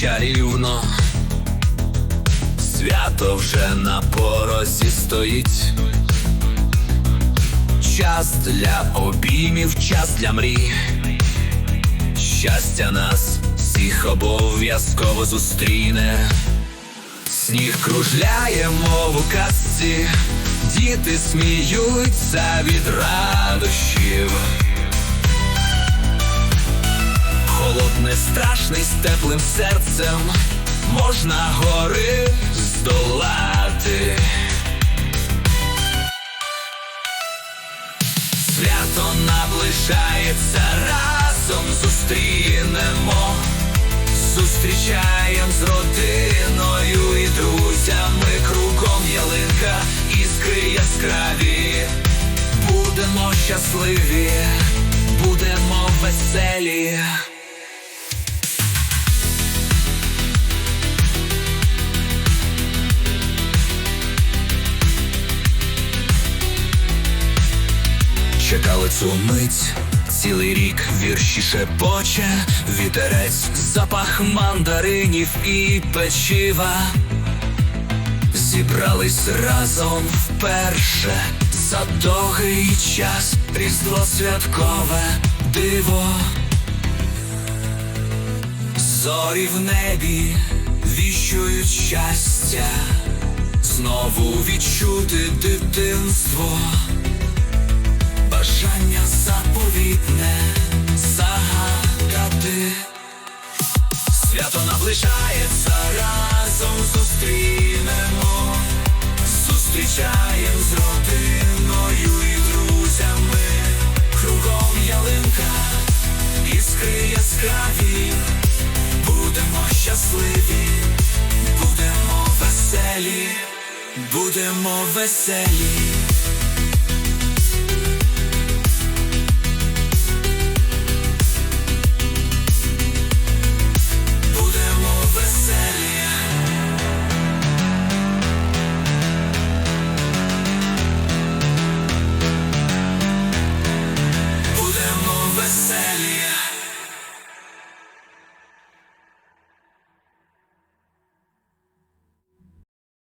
чарівно, свято вже на порозі стоїть. Час для обіймів, час для мрій. Щастя нас всіх обов'язково зустріне. Сніг кружляє, мов у казці, діти сміються від радощів. Страшний з теплим серцем можна гори здолати. Свято наближається, разом зустрінемо, зустрічаєм з родиною і друзями, кругом ялинка, іскри яскраві, будемо щасливі, будемо веселі. Чекали цю мить, цілий рік вірші шепоче, вітерець, запах мандаринів і печива. Зібрались разом вперше за довгий час, різдво святкове диво. Зорі в небі віщують щастя, знову відчути дитинство. Свято наближається, разом зустрінемо, зустрічаєм з родиною і друзями, кругом ялинка, іскри яскраві, будемо щасливі, будемо веселі, будемо веселі.